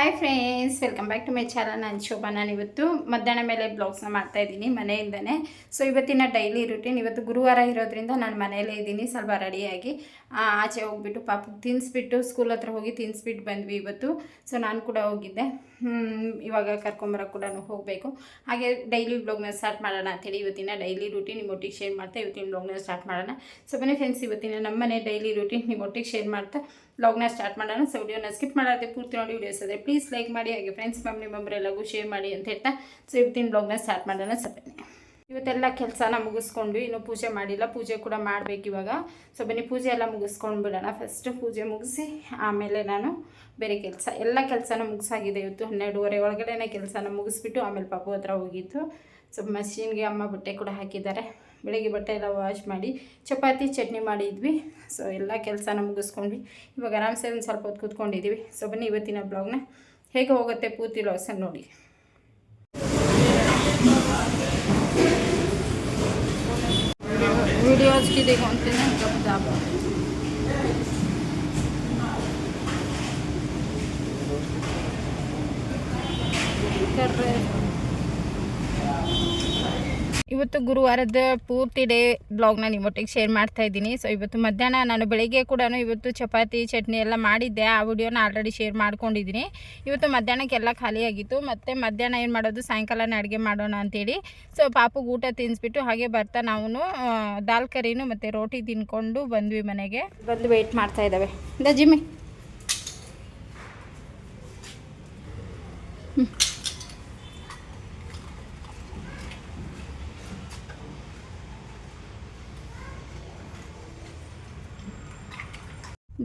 Hi friends welcome back to my channel ನಾನು ಶೋಭಾ ನಾನು ಇವತ್ತು ಮಧ್ಯಾಹ್ನ ಮೇಲೆ ಬ್ಲಾಗ್ಸ್ನ ಮಾಡ್ತಾ ಇದ್ದೀನಿ ಮನೆಯಿಂದನೇ. ಸೊ ಇವತ್ತಿನ ಡೈಲಿ ರುಟೀನ್ ಇವತ್ತು ಗುರುವಾರ ಇರೋದ್ರಿಂದ ನಾನು ಮನೆಯಲ್ಲೇ ಇದ್ದೀನಿ, ಸ್ವಲ್ಪ ರೆಡಿಯಾಗಿ ಆಚೆ ಹೋಗ್ಬಿಟ್ಟು ಪಾಪ ತಿನ್ನಿಸ್ಬಿಟ್ಟು ಸ್ಕೂಲ್ ಹತ್ರ ಹೋಗಿ ತಿನ್ನಿಸ್ಬಿಟ್ಟು ಬಂದ್ವಿ ಇವತ್ತು. ಸೊ ನಾನು ಕೂಡ ಹೋಗಿದ್ದೆ. ಇವಾಗ ಕರ್ಕೊಂಬರ ಕೂಡ ಹೋಗಬೇಕು. ಹಾಗೆ ಡೈಲಿ ಬ್ಲಾಗ್ನ ಸ್ಟಾರ್ಟ್ ಮಾಡೋಣ ಅಂತೇಳಿ ಇವತ್ತಿನ ಡೈಲಿ ರೂಟೀನ್ ನಿಮ್ಮೊಟ್ಟಿಗೆ ಶೇರ್ ಮಾಡ್ತಾ ಇವತ್ತಿನ ಬ್ಲಾಗ್ನ ಸ್ಟಾರ್ಟ್ ಮಾಡೋಣ. ಸೊ ಬನ್ನಿ ಫ್ರೆಂಡ್ಸ್ ಇವತ್ತಿನ ನಮ್ಮನೆ ಡೈಲಿ ರೂಟೀನ್ ನಿಮ್ಮೊಟ್ಟಿಗೆ ಶೇರ್ ಮಾಡ್ತಾ. ಬ್ಲಾಗ್ನ ಸ್ಟಾರ್ಟ್ ಮಾಡೋಣ. ಸೊ ವಿಡಿಯೋನ ಸ್ಕಿಪ್ ಮಾಡದೆ ಪೂರ್ತಿ ನೋಡಿ ವಿಡಿಯೋಸ್ ಅದೇ ಪ್ಲೀಸ್ ಲೈಕ್ ಮಾಡಿ, ಹಾಗೆ ಫ್ರೆಂಡ್ಸ್ ಫ್ಯಾಮಿಲಿ ಮೆಂಬರ್ ಎಲ್ಲಗೂ ಶೇರ್ ಮಾಡಿ ಅಂತ ಹೇಳ್ತಾ ಸೊ ಇವತ್ತಿನ ಬ್ಲಾಗ್ನ ಸ್ಟಾರ್ಟ್ ಮಾಡೋಣ ಸರಿ ಇವತ್ತೆಲ್ಲ ಕೆಲಸನ ಮುಗಿಸ್ಕೊಂಡು, ಇನ್ನೂ ಪೂಜೆ ಮಾಡಿಲ್ಲ, ಪೂಜೆ ಕೂಡ ಮಾಡಬೇಕು ಇವಾಗ. ಸೊ ಬನ್ನಿ, ಪೂಜೆ ಎಲ್ಲ ಮುಗಿಸ್ಕೊಂಡು ಬಿಡೋಣ. ಫಸ್ಟ್ ಪೂಜೆ ಮುಗಿಸಿ, ಆಮೇಲೆ ನಾನು ಬೇರೆ ಕೆಲಸ. ಎಲ್ಲ ಕೆಲಸನ ಮುಗಿಸಾಗಿದೆ ಇವತ್ತು, ಹನ್ನೆರಡುವರೆ ಒಳಗಡೆನೇ ಕೆಲಸನ ಮುಗಿಸ್ಬಿಟ್ಟು, ಆಮೇಲೆ ಪಾಪು ಹತ್ರ ಹೋಗಿತ್ತು ಸೊ ಮಷೀನ್ಗೆ ಅಮ್ಮ ಬಟ್ಟೆ ಕೂಡ ಹಾಕಿದ್ದಾರೆ. ಬೆಳಿಗ್ಗೆ ಬಟ್ಟೆ ಎಲ್ಲ ವಾಶ್ ಮಾಡಿ ಚಪಾತಿ ಚಟ್ನಿ ಮಾಡಿದ್ವಿ ಸೊ ಎಲ್ಲ ಕೆಲಸನ ಮುಗಿಸ್ಕೊಂಡ್ವಿ ಇವಾಗ ಆರಾಮ್ಸೆ ಒಂದು ಸ್ವಲ್ಪ ಹೊತ್ತು ಕೂತ್ಕೊಂಡಿದ್ದೀವಿ ಸೊ ಬನ್ನಿ ಇವತ್ತಿನ ಬ್ಲಾಗ್ನ ಹೇಗೆ ಹೋಗುತ್ತೆ ಪೂರ್ತಿ ಲಾಸ ನೋಡಿ वीडियो की देखो अंतिम कब दाबा कर रहे ಇವತ್ತು ಗುರುವಾರದ ಪೂರ್ತಿ ಡೇ ಬ್ಲಾಗ್ನ ನಿಮ್ಮೊಟ್ಟಿಗೆ ಶೇರ್ ಮಾಡ್ತಾ ಇದ್ದೀನಿ. ಸೊ ಇವತ್ತು ಮಧ್ಯಾಹ್ನ ನಾನು ಬೆಳಿಗ್ಗೆ ಕೂಡ ಇವತ್ತು ಚಪಾತಿ, ಚಟ್ನಿ ಎಲ್ಲ ಮಾಡಿದ್ದೆ. ಆ ವಿಡಿಯೋನ ಆಲ್ರೆಡಿ ಶೇರ್ ಮಾಡ್ಕೊಂಡಿದ್ದೀನಿ. ಇವತ್ತು ಮಧ್ಯಾಹ್ನಕ್ಕೆಲ್ಲ ಖಾಲಿಯಾಗಿತ್ತು. ಮತ್ತು ಮಧ್ಯಾಹ್ನ ಏನು ಮಾಡೋದು? ಸಾಯಂಕಾಲನೇ ಅಡುಗೆ ಮಾಡೋಣ ಅಂತೇಳಿ. ಸೊ ಪಾಪುಗೆ ಊಟ ತಿನ್ನಿಸ್ಬಿಟ್ಟು ಹಾಗೆ ಬರ್ತಾ ನಾವು ದಾಲ್ ಕರಿನು ಮತ್ತು ರೋಟಿ ತಿನ್ಕೊಂಡು ಬಂದ್ವಿ ಮನೆಗೆ. ಬಂದು ವೆಯ್ಟ್ ಮಾಡ್ತಾ ಇದ್ದಾವೆ. ಇಂದ ಜಿಮ್ಮಿ.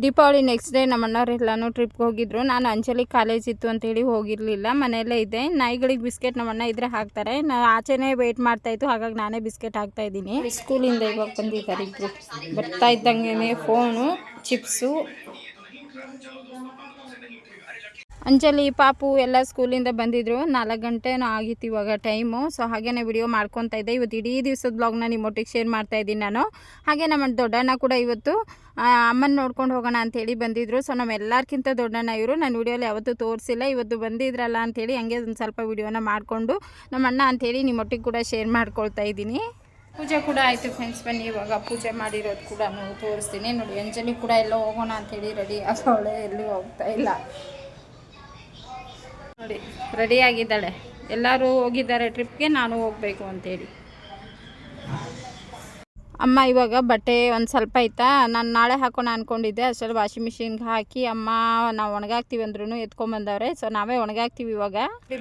ದೀಪಾವಳಿ ನೆಕ್ಸ್ಟ್ ಡೇ ನಮ್ಮ ಅಣ್ಣವರೆಲ್ಲನೂ ಟ್ರಿಪ್ಗೆ ಹೋಗಿದ್ರು. ನಾನು ಅಂಚಲಿ ಕಾಲೇಜ್ ಇತ್ತು ಅಂತೇಳಿ ಹೋಗಿರಲಿಲ್ಲ. ಮನೆಯಲ್ಲೇ ಇದೆ ನಾಯಿಗಳಿಗೆ ಬಿಸ್ಕೆಟ್ ನಮ್ಮ ಅಣ್ಣ ಇದ್ರೆ ಹಾಕ್ತಾರೆ. ನಾನು ಆಚೆನೇ ವೆಯ್ಟ್ ಮಾಡ್ತಾ ಇತ್ತು. ಹಾಗಾಗಿ ನಾನೇ ಬಿಸ್ಕೆಟ್ ಹಾಕ್ತಾ ಇದ್ದೀನಿ. ಸ್ಕೂಲಿಂದ ಇವಾಗ ಬಂದಿದ್ದಾರೆ ಇಬ್ಬರು ಬರ್ತಾ ಇದ್ದಂಗೆ ಫೋನು ಚಿಪ್ಸು ಅಂಜಲಿ, ಪಾಪು ಎಲ್ಲ ಸ್ಕೂಲಿಂದ ಬಂದಿದ್ರು. ನಾಲ್ಕು ಗಂಟೆನೂ ಆಗಿತ್ತು ಇವಾಗ ಟೈಮು. ಸೊ ಹಾಗೇನೆ ವಿಡಿಯೋ ಮಾಡ್ಕೊತಾ ಇದ್ದೆ. ಇವತ್ತು ಇಡೀ ದಿವಸದ ಬ್ಲಾಗ್ನ ನಿಮ್ಮೊಟ್ಟಿಗೆ ಶೇರ್ ಮಾಡ್ತಾ ಇದ್ದೀನಿ ನಾನು. ಹಾಗೆ ನಮ್ಮ ದೊಡ್ಡಣ್ಣ ಕೂಡ ಇವತ್ತು ಅಮ್ಮನ ನೋಡ್ಕೊಂಡು ಹೋಗೋಣ ಅಂತೇಳಿ ಬಂದಿದ್ರು. ಸೊ ನಮ್ಮೆಲ್ಲರಿಗಿಂತ ದೊಡ್ಡಣ್ಣ ಇವರು. ನಾನು ವಿಡಿಯೋಲಿ ಯಾವತ್ತೂ ತೋರಿಸಿಲ್ಲ. ಇವತ್ತು ಬಂದಿದ್ರಲ್ಲ ಅಂಥೇಳಿ ಹಂಗೆ ಒಂದು ಸ್ವಲ್ಪ ವಿಡಿಯೋನ ಮಾಡಿಕೊಂಡು ನಮ್ಮ ಅಣ್ಣ ಅಂಥೇಳಿ ನಿಮ್ಮೊಟ್ಟಿಗೆ ಕೂಡ ಶೇರ್ ಮಾಡ್ಕೊಳ್ತಾ ಇದ್ದೀನಿ. ಪೂಜೆ ಕೂಡ ಆಯಿತು ಫ್ರೆಂಡ್ಸ್ ಬನ್ನಿ, ಇವಾಗ ಪೂಜೆ ಮಾಡಿರೋದು ಕೂಡ ನಾನು ತೋರಿಸ್ತೀನಿ. ನೋಡಿ, ಅಂಜಲಿ ಕೂಡ ಎಲ್ಲೋ ಹೋಗೋಣ ಅಂಥೇಳಿ ರೆಡಿ ಆಗೋಳೆ ಎಲ್ಲೂ ಹೋಗ್ತಾ ಇಲ್ಲ. ನೋಡಿ ರೆಡಿ ಆಗಿದ್ದಾಳೆ ಎಲ್ಲರೂ ಹೋಗಿದ್ದಾರೆ ಟ್ರಿಪ್ಗೆ, ನಾನು ಹೋಗಬೇಕು ಅಂತೇಳಿ. ಅಮ್ಮ ಇವಾಗ ಬಟ್ಟೆ ಒಂದು ಸ್ವಲ್ಪ ಆಯ್ತಾ? ನಾನು ನಾಳೆ ಹಾಕೋಣ ಅಂದ್ಕೊಂಡಿದ್ದೆ ಅಷ್ಟರಲ್ಲಿ ವಾಷಿಂಗ್ ಮಿಷಿನ್ಗೆ ಹಾಕಿ ಅಮ್ಮ, ನಾವು ಒಣಗಾಕ್ತೀವಿ ಅಂದ್ರೂ ಎತ್ಕೊಂಬಂದವ್ರೆ ಸೊ ನಾವೇ ಒಣಗಾಕ್ತೀವಿ ಇವಾಗ.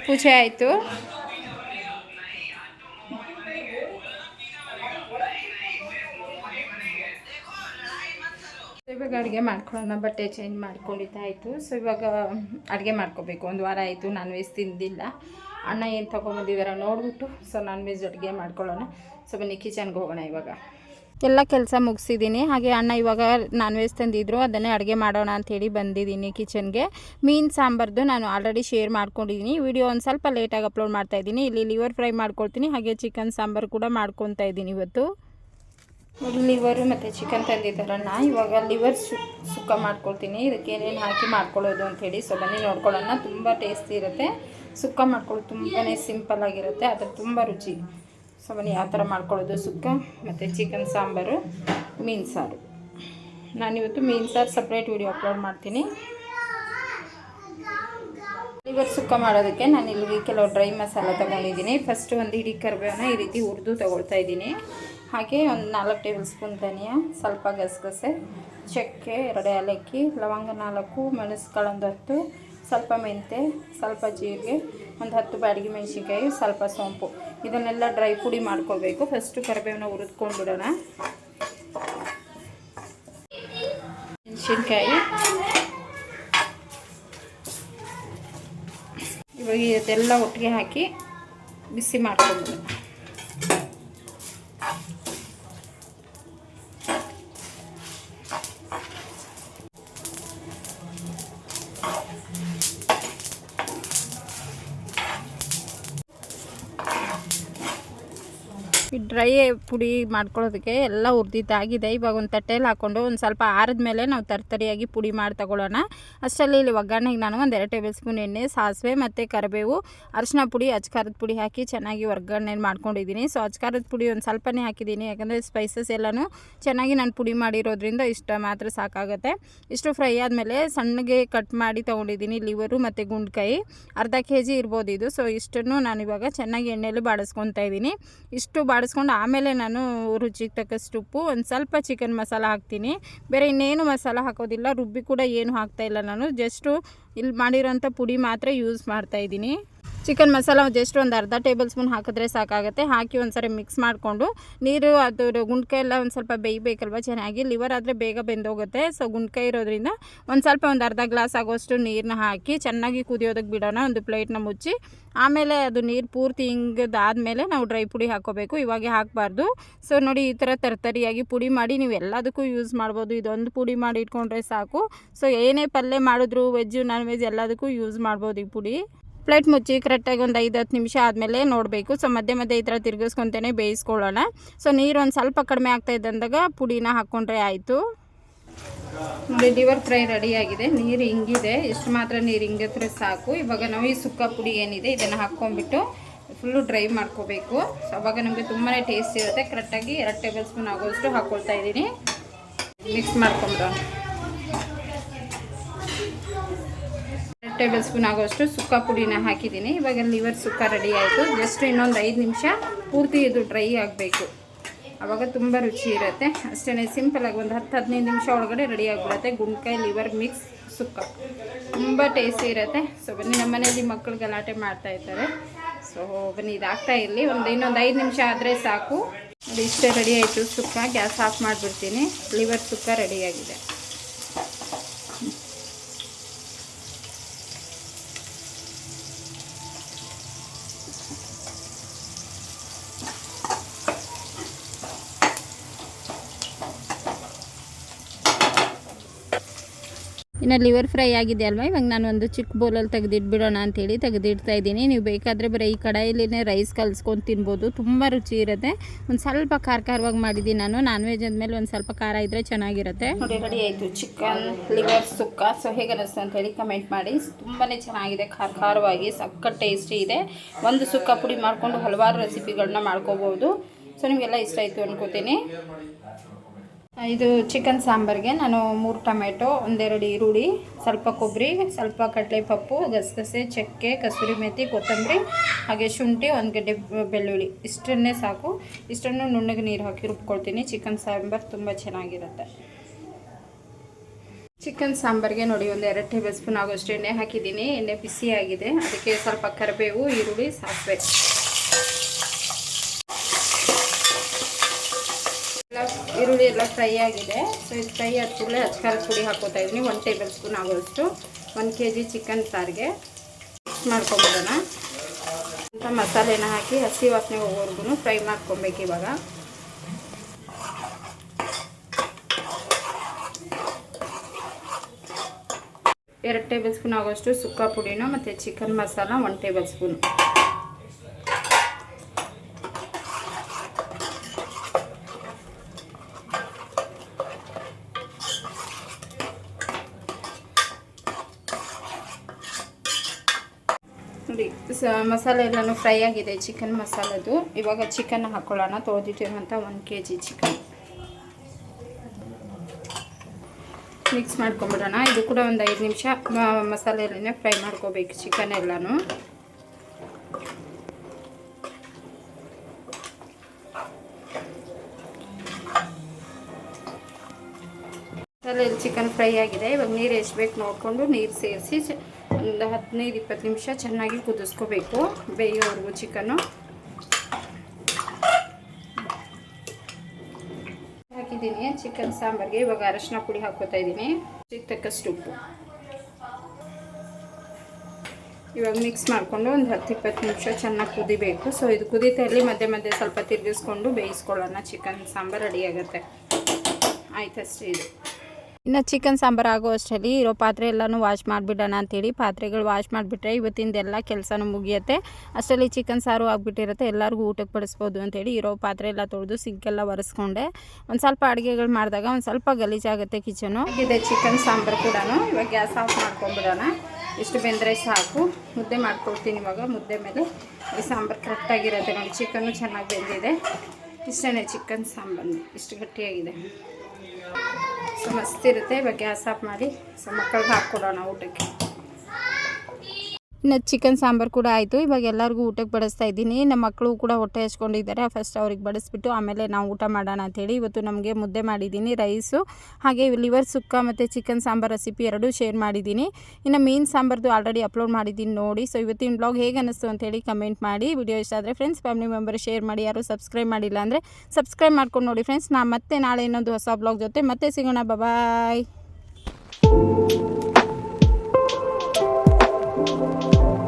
ಪೂಜೆ ಆಯಿತು. ಇವಾಗ ಅಡುಗೆ ಮಾಡ್ಕೊಳ್ಳೋಣ, ಬಟ್ಟೆ ಚೇಂಜ್ ಮಾಡ್ಕೊಂಡಿದ್ದಾಯಿತು. ಸೊ ಇವಾಗ ಅಡುಗೆ ಮಾಡ್ಕೋಬೇಕು. ಒಂದು ವಾರ ಆಯಿತು ನಾನ್ ವೆಜ್ ತಿಂದಿಲ್ಲ. ಅಣ್ಣ ಏನು ತೊಗೊಂಬಂದಿದಾರ ನೋಡ್ಬಿಟ್ಟು ಸೊ ನಾನ್ ವೆಜ್ ಅಡುಗೆ ಮಾಡ್ಕೊಳ್ಳೋಣ. ಸೊ ಬನ್ನಿ ಕಿಚನ್ಗೆ ಹೋಗೋಣ ಇವಾಗ. ಎಲ್ಲ ಕೆಲಸ ಮುಗಿಸಿದ್ದೀನಿ. ಹಾಗೆ ಅಣ್ಣ ಇವಾಗ ನಾನ್ ವೆಜ್ ತಂದಿದ್ರು, ಅದನ್ನೇ ಅಡುಗೆ ಮಾಡೋಣ ಅಂಥೇಳಿ ಬಂದಿದ್ದೀನಿ ಕಿಚನ್ಗೆ ಮೀನು ಸಾಂಬಾರ್ದು ನಾನು ಆಲ್ರೆಡಿ ಶೇರ್ ಮಾಡ್ಕೊಂಡಿದ್ದೀನಿ. ವಿಡಿಯೋ ಒಂದು ಸ್ವಲ್ಪ ಲೇಟಾಗಿ ಅಪ್ಲೋಡ್ ಮಾಡ್ತಾ ಇದ್ದೀನಿ. ಇಲ್ಲಿ ಲಿವರ್ ಫ್ರೈ ಮಾಡ್ಕೊಳ್ತೀನಿ. ಹಾಗೆ ಚಿಕನ್ ಸಾಂಬಾರು ಕೂಡ ಮಾಡ್ಕೊತಾ ಇದ್ದೀನಿ ಇವತ್ತು. ಲಿವರು ಮತ್ತು ಚಿಕನ್ ತಂದಿದ್ದಾರಣ್ಣ ಇವಾಗ ಲಿವರ್ ಸು, ಸುಕ್ಕ ಮಾಡ್ಕೊಳ್ತೀನಿ. ಇದಕ್ಕೆ ಏನೇನು ಹಾಕಿ ಮಾಡ್ಕೊಳ್ಳೋದು ಅಂಥೇಳಿ ಸೊ ಬನ್ನಿ ನೋಡ್ಕೊಳ್ಳೋಣ. ತುಂಬ ಟೇಸ್ಟಿ ಇರುತ್ತೆ. ಸುಕ್ಕ ಮಾಡ್ಕೊಳ್ಳೋದು ತುಂಬಾ ಸಿಂಪಲ್ ಆಗಿರುತ್ತೆ. ಅದ್ರ ತುಂಬ ರುಚಿ. ಸೊ ಬನ್ನಿ ಯಾವ ಥರ ಮಾಡ್ಕೊಳ್ಳೋದು. ಸುಕ್ಕ ಮತ್ತು ಚಿಕನ್ ಸಾಂಬಾರು, ಮೀನು ಸಾರು. ನಾನಿವತ್ತು ಮೀನು ಸಾರು ಸಪ್ರೇಟ್ ವಿಡಿಯೋ ಅಪ್ಲೋಡ್ ಮಾಡ್ತೀನಿ. ಲಿವರ್ ಸುಕ್ಕ ಮಾಡೋದಕ್ಕೆ ನಾನು ಇಲ್ಲಿ ಕೆಲವು ಡ್ರೈ ಮಸಾಲ ತೊಗೊಂಡಿದ್ದೀನಿ. ಫಸ್ಟ್ ಒಂದು ಇಡೀ ಕರ್ಬೇವನ್ನ ಈ ರೀತಿ ಹುರಿದು ತೊಗೊಳ್ತಾ ಇದ್ದೀನಿ. ಹಾಗೆ ಒಂದು ನಾಲ್ಕು ಟೇಬಲ್ ಸ್ಪೂನ್ ಧನಿಯಾ, ಸ್ವಲ್ಪ ಗಸಗಸೆ, ಚಕ್ಕೆ, ಎರಡು ಏಲಕ್ಕಿ, ಲವಂಗ ನಾಲ್ಕು ಮೆಣಸುಗಳೊಂದು ಹತ್ತು, ಸ್ವಲ್ಪ ಮೆಂತೆ ಸ್ವಲ್ಪ ಜೀರಿಗೆ, ಒಂದು ಹತ್ತು ಬಾಡಿಗೆ ಮೆಣಸಿನ್ಕಾಯಿ, ಸ್ವಲ್ಪ ಸೋಂಪು. ಇದನ್ನೆಲ್ಲ ಡ್ರೈ ಪುಡಿ ಮಾಡ್ಕೋಬೇಕು. ಫಸ್ಟು ಕರಿಬೇವನ್ನ ಹುರಿದ್ಕೊಂಡ್ಬಿಡೋಣ. ಮೆಣಸಿನ್ಕಾಯಿ. ಇವಾಗ ಇದೆಲ್ಲ ಒಟ್ಟಿಗೆ ಹಾಕಿ ಬಿಸಿ ಮಾಡ್ಕೊಂಡು ಡ್ರೈ ಪುಡಿ ಮಾಡ್ಕೊಳ್ಳೋದಕ್ಕೆ ಎಲ್ಲ ಹುರಿದಿದ್ದಾಗಿದೆ ಇವಾಗ ಒಂದು ತಟ್ಟೆಯಲ್ಲಿ ಹಾಕ್ಕೊಂಡು ಒಂದು ಸ್ವಲ್ಪ ಆರಿದ ಮೇಲೆ ನಾವು ತರ್ತರಿಯಾಗಿ ಪುಡಿ ಮಾಡಿ ತಗೊಳ್ಳೋಣ. ಅಷ್ಟರಲ್ಲಿ ಇಲ್ಲಿ ಒಗ್ಗರಣೆಗೆ ನಾನು ಒಂದು ಎರಡು ಟೇಬಲ್ ಸ್ಪೂನ್ ಎಣ್ಣೆ, ಸಾಸಿವೆ ಮತ್ತು ಕರಿಬೇವು ಅರಿಶಿನ ಪುಡಿ, ಅಚ್ಕಾರದ ಪುಡಿ ಹಾಕಿ ಚೆನ್ನಾಗಿ ಒಗ್ಗರಣೆ ಮಾಡ್ಕೊಂಡಿದ್ದೀನಿ. ಸೊ ಅಚ್ಕಾರದ ಪುಡಿ ಒಂದು ಸ್ವಲ್ಪನೇ ಹಾಕಿದ್ದೀನಿ. ಯಾಕಂದರೆ ಸ್ಪೈಸಸ್ ಎಲ್ಲನೂ ಚೆನ್ನಾಗಿ ನಾನು ಪುಡಿ ಮಾಡಿರೋದ್ರಿಂದ ಇಷ್ಟ ಮಾತ್ರ ಸಾಕಾಗುತ್ತೆ. ಇಷ್ಟು ಫ್ರೈ ಆದಮೇಲೆ ಸಣ್ಣಗೆ ಕಟ್ ಮಾಡಿ ತೊಗೊಂಡಿದ್ದೀನಿ ಲಿವರು ಮತ್ತು ಗುಂಡ್ಕಾಯಿ ಅರ್ಧ ಕೆ ಜಿ ಇರ್ಬೋದು ಇದು. ಸೊ ಇಷ್ಟನ್ನು ನಾನು ಇವಾಗ ಚೆನ್ನಾಗಿ ಎಣ್ಣೆಯಲ್ಲಿ ಬಾಡಿಸ್ಕೊತಾ ಇದ್ದೀನಿ. ಇಷ್ಟು ಬಾಡಿಸ್ಕೊಂಡು ಆಮೇಲೆ ನಾನು ರುಚಿಗೆ ತಕ್ಕಷ್ಟು ಉಪ್ಪು, ಒಂದು ಸ್ವಲ್ಪ ಚಿಕನ್ ಮಸಾಲ ಹಾಕ್ತೀನಿ. ಬೇರೆ ಇನ್ನೇನು ಮಸಾಲ ಹಾಕೋದಿಲ್ಲ, ರುಬ್ಬಿ ಕೂಡ ಏನು ಹಾಕ್ತಾಯಿಲ್ಲ ನಾನು. ಜಸ್ಟು ಇಲ್ಲಿ ಮಾಡಿರೋಂಥ ಪುಡಿ ಮಾತ್ರ ಯೂಸ್ ಮಾಡ್ತಾ ಇದ್ದೀನಿ. ಚಿಕನ್ ಮಸಾಲ ಜಸ್ಟ್ ಒಂದು ಅರ್ಧ ಟೇಬಲ್ ಸ್ಪೂನ್ ಹಾಕಿದ್ರೆ ಸಾಕಾಗುತ್ತೆ. ಹಾಕಿ ಒಂದ್ಸರಿ ಮಿಕ್ಸ್ ಮಾಡಿಕೊಂಡು, ನೀರು ಅದು ಗುಂಡ್ಕಾಯಿ ಎಲ್ಲ ಒಂದು ಸ್ವಲ್ಪ ಬೇಯಬೇಕಲ್ವ ಚೆನ್ನಾಗಿ? ಲಿವರ್ ಆದರೆ ಬೇಗ ಬೆಂದೋಗುತ್ತೆ. ಸೊ ಗುಂಡ್ಕಾಯಿ ಇರೋದ್ರಿಂದ ಒಂದು ಸ್ವಲ್ಪ ಒಂದು ಅರ್ಧ ಗ್ಲಾಸ್ ಆಗೋಷ್ಟು ನೀರನ್ನ ಹಾಕಿ ಚೆನ್ನಾಗಿ ಕುದಿಯೋದಕ್ಕೆ ಬಿಡೋಣ ಒಂದು ಪ್ಲೇಟ್ನ ಮುಚ್ಚಿ. ಆಮೇಲೆ ಅದು ನೀರು ಪೂರ್ತಿ ಹಿಂಗದಾದ್ಮೇಲೆ ನಾವು ಡ್ರೈ ಪುಡಿ ಹಾಕೋಬೇಕು. ಇವಾಗೆ ಹಾಕಬಾರ್ದು. ಸೊ ನೋಡಿ ಈ ಥರ ತರ್ತರಿಯಾಗಿ ಪುಡಿ ಮಾಡಿ ನೀವು ಎಲ್ಲದಕ್ಕೂ ಯೂಸ್ ಮಾಡ್ಬೋದು. ಇದೊಂದು ಪುಡಿ ಮಾಡಿ ಇಟ್ಕೊಂಡ್ರೆ ಸಾಕು. ಸೊ ಏನೇ ಪಲ್ಯ ಮಾಡಿದ್ರು ವೆಜ್ಜು ನಾನ್ ವೆಜ್ ಎಲ್ಲದಕ್ಕೂ ಯೂಸ್ ಮಾಡ್ಬೋದು ಈ ಪುಡಿ. ಪ್ಲೇಟ್ ಮುಚ್ಚಿ ಕರೆಕ್ಟಾಗಿ ಒಂದು ಐದು ಹತ್ತು ನಿಮಿಷ ಆದಮೇಲೆ ನೋಡಬೇಕು. ಸೊ ಮಧ್ಯೆ ಮಧ್ಯೆ ಈ ಥರ ತಿರ್ಗಿಸ್ಕೊತೇನೆ ಬೇಯಿಸ್ಕೊಳ್ಳೋಣ. ಸೊ ನೀರು ಒಂದು ಸ್ವಲ್ಪ ಕಡಿಮೆ ಆಗ್ತಾ ಇದ್ದಂದಾಗ ಪುಡಿನ ಹಾಕ್ಕೊಂಡ್ರೆ ಆಯಿತು. ನೋಡಿ ಡಿವರ್ ಫ್ರೈ ರೆಡಿಯಾಗಿದೆ ನೀರು ಹಿಂಗಿದೆ. ಇಷ್ಟು ಮಾತ್ರ ನೀರು ಹಿಂಗಿದ್ರೆ ಸಾಕು. ಇವಾಗ ನಾವು ಈ ಸುಕ್ಕ ಪುಡಿ ಏನಿದೆ, ಇದನ್ನು ಹಾಕ್ಕೊಂಡ್ಬಿಟ್ಟು ಫುಲ್ಲು ಡ್ರೈ ಮಾಡ್ಕೋಬೇಕು. ಸೊ ಅವಾಗ ನಮಗೆ ತುಂಬಾ ಟೇಸ್ಟ್ ಇರುತ್ತೆ. ಕರೆಕ್ಟಾಗಿ ಎರಡು ಟೇಬಲ್ ಸ್ಪೂನ್ ಆಗೋಷ್ಟು ಹಾಕ್ಕೊಳ್ತಾ ಇದ್ದೀನಿ. ಮಿಕ್ಸ್ ಮಾಡ್ಕೊಂಬಿಡೋಣ ಎರಡು ಟೇಬಲ್ ಸ್ಪೂನ್ ಆಗೋಷ್ಟು ಸುಕ್ಕ ಪುಡಿನ ಹಾಕಿದ್ದೀನಿ. ಇವಾಗ ಲಿವರ್ ಸುಕ್ಕ ರೆಡಿ ಆಯಿತು. ಜಸ್ಟ್ ಇನ್ನೊಂದು ಐದು ನಿಮಿಷ ಪೂರ್ತಿ ಇದು ಡ್ರೈ ಆಗಬೇಕು. ಆವಾಗ ತುಂಬ ರುಚಿ ಇರುತ್ತೆ. ಅಷ್ಟೇ ಸಿಂಪಲಾಗಿ ಒಂದು ಹತ್ತು ಹದಿನೈದು ನಿಮಿಷ ಒಳಗಡೆ ರೆಡಿ ಆಗಿಬಿಡುತ್ತೆ. ಗುಂಡ್ಕಾಯಿ, ಲಿವರ್ ಮಿಕ್ಸ್, ಸುಕ್ಕ. ತುಂಬ ಟೇಸ್ಟಿ ಇರುತ್ತೆ. ಸೊ ಬನ್ನಿ, ನಮ್ಮ ಮನೆಯಲ್ಲಿ ಮಕ್ಕಳು ಗಲಾಟೆ ಮಾಡ್ತಾ ಇರ್ತಾರೆ ಸೊ ಬನ್ನಿ ಇದಾಗ್ತಾ ಇರಲಿ. ಒಂದು ಇನ್ನೊಂದು ಐದು ನಿಮಿಷ ಆದರೆ ಸಾಕು. ಅದು ಇಷ್ಟೇ ರೆಡಿ ಆಯಿತು. ಸುಕ್ಕ, ಗ್ಯಾಸ್ ಆಫ್ ಮಾಡಿಬಿಡ್ತೀನಿ. ಲಿವರ್ ಸುಕ್ಕ ರೆಡಿಯಾಗಿದೆ ಇನ್ನು ಲಿವರ್ ಫ್ರೈ ಆಗಿದೆ ಅಲ್ವಾ? ಇವಾಗ ನಾನು ಒಂದು ಚಿಕ್ಕ ಬೌಲಲ್ಲಿ ತೆಗೆದಿಟ್ಬಿಡೋಣ ಅಂತೇಳಿ ತೆಗೆದಿಡ್ತಾ ಇದ್ದೀನಿ. ನೀವು ಬೇಕಾದರೆ ಬರೀ ಈ ಕಡಾಯಲ್ಲಿನೇ ರೈಸ್ ಕಲಿಸ್ಕೊಂಡು ತಿನ್ಬೋದು. ತುಂಬ ರುಚಿ ಇರುತ್ತೆ. ಒಂದು ಸ್ವಲ್ಪ ಖಾರ ಖಾರವಾಗಿ ಮಾಡಿದ್ದೀನಿ ನಾನು. ನಾನ್ ವೆಜ್ ಅಂದಮೇಲೆ ಒಂದು ಸ್ವಲ್ಪ ಖಾರ ಇದ್ದರೆ ಚೆನ್ನಾಗಿರುತ್ತೆ. ನೋಡಿ ರೆಡಿ ಆಯಿತು. Chicken liver sukka. ಸೊ ಹೇಗೆ ಅನಿಸ್ತು ಅಂತ ಹೇಳಿ ಕಮೆಂಟ್ ಮಾಡಿ. ತುಂಬಾ ಚೆನ್ನಾಗಿದೆ. ಖಾರ ಖಾರವಾಗಿ ಸಕ್ಕ ಟೇಸ್ಟಿ ಇದೆ. ಒಂದು ಸುಕ್ಕ ಪುಡಿ ಮಾಡಿಕೊಂಡು ಹಲವಾರು ರೆಸಿಪಿಗಳನ್ನ ಮಾಡ್ಕೋಬೋದು. ಸೊ ನಿಮಗೆಲ್ಲ ಇಷ್ಟ ಆಯಿತು ಅನ್ಕೋತೀನಿ. ಇದು ಚಿಕನ್ ಸಾಂಬಾರಿಗೆ ನಾನು ಮೂರು ಟೊಮೆಟೊ, ಒಂದೆರಡು ಈರುಳ್ಳಿ, ಸ್ವಲ್ಪ ಕೊಬ್ಬರಿ, ಸ್ವಲ್ಪ ಕಡಲೆ ಪಪ್ಪು ಗಸಗಸೆ, ಚಕ್ಕೆ ಕಸೂರಿ ಮೆಥಿ ಕೊತ್ತಂಬರಿ, ಹಾಗೆ ಶುಂಠಿ, ಒಂದು ಗಡ್ಡೆ ಬೆಳ್ಳುಳ್ಳಿ. ಇಷ್ಟನ್ನೇ ಸಾಕು. ಇಷ್ಟನ್ನು ನುಣ್ಣಗೆ ನೀರು ಹಾಕಿ ರುಬ್ಕೊಳ್ತೀನಿ. ಚಿಕನ್ ಸಾಂಬಾರು ತುಂಬ ಚೆನ್ನಾಗಿರುತ್ತೆ. ಚಿಕನ್ ಸಾಂಬಾರಿಗೆ ನೋಡಿ, ಒಂದು ಎರಡು ಟೇಬಲ್ ಸ್ಪೂನ್ ಆಗೋಷ್ಟು ಎಣ್ಣೆ ಹಾಕಿದ್ದೀನಿ. ಎಣ್ಣೆ ಬಿಸಿ ಆಗಿದೆ ಅದಕ್ಕೆ ಸ್ವಲ್ಪ ಕರಿಬೇವು, ಈರುಳ್ಳಿ, ಸಾಸಿವೆ ಎಲ್ಲ ಈರುಳ್ಳಿ ಎಲ್ಲ ಫ್ರೈ ಆಗಿದೆ. ಸೊ ಇದು ಫ್ರೈ ಆದ ಕೂಡಲೇ ಪುಡಿ ಹಾಕೋತಾ ಇದ್ದೀನಿ ಒನ್ ಟೇಬಲ್ ಸ್ಪೂನ್ ಆಗೋಷ್ಟು ಒಂದು ಕೆ ಜಿ ಚಿಕನ್ ಸಾರಿಗೆ. ಮಾಡ್ಕೊಂಬಿಡೋಣ. ಅಂತ ಮಸಾಲೆನ ಹಾಕಿ ಹಸಿ ವಾಸನೆ ಹೋಗೋವರೆಗೂ ಫ್ರೈ ಮಾಡ್ಕೊಬೇಕು ಇವಾಗ. ಎರಡು ಟೇಬಲ್ ಸ್ಪೂನ್ ಆಗೋಷ್ಟು ಸುಕ್ಕ ಪುಡಿನೂ ಮತ್ತು chicken masala one tablespoon ನೋಡಿ ಮಸಾಲೆ ಎಲ್ಲನೂ ಫ್ರೈ ಆಗಿದೆ ಚಿಕನ್ ಮಸಾಲದು. ಇವಾಗ ಚಿಕನ್ ಹಾಕ್ಕೊಳ್ಳೋಣ ತೊಳೆದಿಟ್ಟಿರುವಂಥ ಒಂದು ಕೆ ಜಿ ಚಿಕನ್ ಮಿಕ್ಸ್ ಮಾಡ್ಕೊಂಬಿಡೋಣ. ಇದು ಕೂಡ ಒಂದು ಐದು ನಿಮಿಷ ಮಸಾಲೆಯಲ್ಲೇ ಫ್ರೈ ಮಾಡ್ಕೋಬೇಕು ಚಿಕನ್ ಎಲ್ಲಾನು. ಮಸಾಲೆಯಲ್ಲಿ ಚಿಕನ್ ಫ್ರೈ ಆಗಿದೆ. ಇವಾಗ ನೀರು ಎಷ್ಟು ಬೇಕು ನೋಡಿಕೊಂಡು ನೀರು ಸೇರಿಸಿ ಒಂದು ಹದಿನೈದು ಇಪ್ಪತ್ತು ನಿಮಿಷ ಚೆನ್ನಾಗಿ ಕುದಿಸ್ಕೋಬೇಕು, ಬೇಯೋವರೆಗೂ ಚಿಕನ್ನು. ಹಾಕಿದ್ದೀನಿ ಚಿಕನ್ ಸಾಂಬಾರಿಗೆ, ಇವಾಗ ಅರಶಿನ ಪುಡಿ ಹಾಕೋತಾ ಇದ್ದೀನಿ. ಚಿಕ್ಕ ತಕ್ಕಷ್ಟು ಉಪ್ಪು. ಇವಾಗ ಮಿಕ್ಸ್ ಮಾಡಿಕೊಂಡು ಒಂದು ಹತ್ತು ಇಪ್ಪತ್ತು ನಿಮಿಷ ಚೆನ್ನಾಗಿ ಕುದಿಬೇಕು. ಸೊ ಇದು ಕುದೀತಾ ಇರಲಿ, ಮಧ್ಯೆ ಮಧ್ಯೆ ಸ್ವಲ್ಪ ತಿರುಗಿಸ್ಕೊಂಡು ಬೇಯಿಸ್ಕೊಳ್ಳೋಣ ಚಿಕನ್ ಸಾಂಬಾರು ರೆಡಿ ಆಗುತ್ತೆ. ಆಯ್ತಷ್ಟೇ ಇದು. ಇನ್ನು ಚಿಕನ್ ಸಾಂಬಾರು ಆಗೋ ಅಷ್ಟರಲ್ಲಿ ಇರೋ ಪಾತ್ರೆ ಎಲ್ಲನೂ ವಾಶ್ ಮಾಡಿಬಿಡೋಣ ಅಂತೇಳಿ ಪಾತ್ರೆಗಳು ವಾಶ್ ಮಾಡಿಬಿಟ್ರೆ ಇವತ್ತಿಂದೆಲ್ಲ ಕೆಲಸನೂ ಮುಗಿಯುತ್ತೆ. ಅಷ್ಟರಲ್ಲಿ ಚಿಕನ್ ಸಾರು ಆಗಿಬಿಟ್ಟಿರುತ್ತೆ, ಎಲ್ಲರಿಗೂ ಊಟಕ್ಕೆ ಬಡಿಸ್ಬೋದು ಅಂತೇಳಿ ಇರೋ ಪಾತ್ರೆ ಎಲ್ಲ ತೊಳೆದು ಸಿಂಕೆಲ್ಲ ಒರೆಸ್ಕೊಂಡೆ. ಒಂದು ಸ್ವಲ್ಪ ಅಡುಗೆಗಳು ಮಾಡಿದಾಗ ಒಂದು ಸ್ವಲ್ಪ ಗಲೀಜಾಗುತ್ತೆ ಕಿಚನು ಇದೆ ಚಿಕನ್ ಸಾಂಬಾರು ಕೂಡ ಇವಾಗ ಗ್ಯಾಸ್ ಆಫ್ ಮಾಡ್ಕೊಂಬಿಡೋಣ ಇಷ್ಟು ಬೆಂದರೆ ಸಾಕು. ಮುದ್ದೆ ಮಾಡ್ಕೊಡ್ತೀನಿ ಇವಾಗ, ಮುದ್ದೆ ಮೇಲೆ ಈ ಸಾಂಬಾರು ಕರೆಕ್ಟಾಗಿರುತ್ತೆ ನೋಡಿ ಚಿಕನ್ನು ಚೆನ್ನಾಗಿ ಬೆಂದಿದೆ. ಇಷ್ಟೇ ಚಿಕನ್ ಸಾಂಬಾರು ಇಷ್ಟು ಗಟ್ಟಿಯಾಗಿದೆ. ಸೊ ಮಸ್ತಿರುತ್ತೆ ಇವಾಗ ಗ್ಯಾಸ್ ಆಫ್ ಮಾಡಿ ಸೊ ಮಕ್ಕಳಿಗೆ ಹಾಕ್ಕೊಡೋಣ ಊಟಕ್ಕೆ. ಇನ್ನು ಚಿಕನ್ ಸಾಂಬಾರು ಕೂಡ ಆಯಿತು. ಇವಾಗ ಎಲ್ಲರಿಗೂ ಊಟಕ್ಕೆ ಬಡಿಸ್ತಾ ಇದ್ದೀನಿ. ನಮ್ಮ ಮಕ್ಕಳು ಕೂಡ ಹೊಟ್ಟೆ ಹಚ್ಕೊಂಡಿದ್ದಾರೆ. ಫಸ್ಟ್ ಅವ್ರಿಗೆ ಬಡಿಸ್ಬಿಟ್ಟು ಆಮೇಲೆ ನಾವು ಊಟ ಮಾಡೋಣ ಅಂಥೇಳಿ ಇವತ್ತು ನಮಗೆ ಮುದ್ದೆ ಮಾಡಿದ್ದೀನಿ ರೈಸು ಹಾಗೆ ಲಿವರ್ ಸುಕ್ಕ ಮತ್ತು ಚಿಕನ್ ಸಾಂಬಾರು ರೆಸಿಪಿ ಎರಡೂ ಶೇರ್ ಮಾಡಿದ್ದೀನಿ. ಇನ್ನು ಮೀನು ಸಾಂಬಾರ್ದು ಆಲ್ರೆಡಿ ಅಪ್ಲೋಡ್ ಮಾಡಿದ್ದೀನಿ ನೋಡಿ. ಸೊ ಇವತ್ತಿನ ಬ್ಲಾಗ್ ಹೇಗೆ ಅನ್ನಿಸ್ತು ಅಂತೇಳಿ ಕಮೆಂಟ್ ಮಾಡಿ. ವಿಡಿಯೋ ಇಷ್ಟ ಆದರೆ ಫ್ರೆಂಡ್ಸ್ ಫ್ಯಾಮಿಲಿ ಮೆಂಬರ್ ಶೇರ್ ಮಾಡಿ. ಯಾರು ಸಬ್ಸ್ಕ್ರೈಬ್ ಮಾಡಿಲ್ಲ ಅಂದರೆ ಸಬ್ಸ್ಕ್ರೈಬ್ ಮಾಡ್ಕೊಂಡು ನೋಡಿ ಫ್ರೆಂಡ್ಸ್ ನಾ ಮತ್ತೆ ನಾಳೆ ಇನ್ನೊಂದು ಹೊಸ ಬ್ಲಾಗ್ ಜೊತೆ ಮತ್ತೆ ಸಿಗೋಣ. ಬಾಯ್ Música